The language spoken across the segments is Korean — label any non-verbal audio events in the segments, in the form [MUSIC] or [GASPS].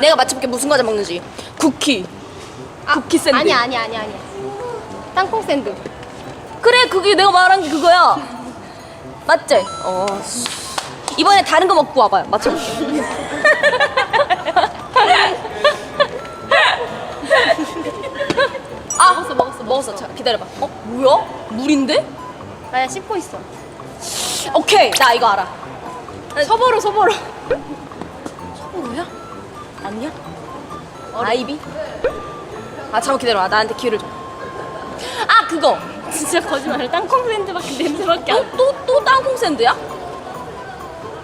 내가 맞춰볼게 무슨 과자 먹는지. 쿠키. 쿠키 샌드. 아니 아니 아니 아니. 땅콩 샌드. 그래 그게 내가 말한 게 그거야. 맞지? 어. 이번에 다른 거 먹고 와봐요. 맞춰볼게. [LAUGHS] 아 먹었어 먹었어 먹었어. 자 기다려봐. 어 뭐야? 물인데? 나야 씹고 있어. 오케이 나 이거 알아. 서버로 서버로. [LAUGHS] 아니야? 아이비? 아 잠깐 기다려봐. 나한테 기회를 줘. 아 그거. 진짜 거짓말. 땅콩 샌드밖에 냄새밖에 안. 또또또 땅콩 샌드야?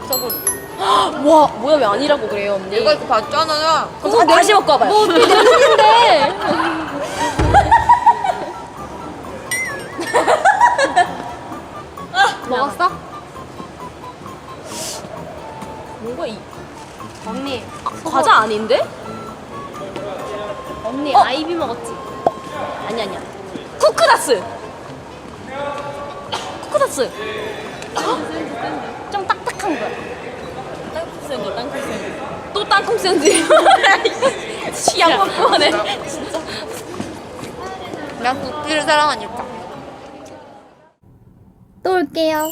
서버로. [GASPS] 와 뭐야 왜 아니라고 그래요 언니? 이거 이거 봤잖아. 그거 다시 먹고 와봐요. 뭐 어떻게 냄새인데? [LAUGHS] 먹었어? 뭔가 이 언니. 과자 아닌데? 언니 어? 아이비 먹었지? 아니 아니야. 쿠크다스. 쿠크다스. 좀 딱딱한 거야. 땅콩 샌드, 땅콩 샌드. 또 땅콩 샌드. [LAUGHS] 취향 뻔뻔해. 난 쿠키를 사랑하니까. 또 올게요.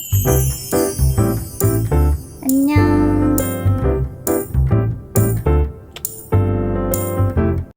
안녕.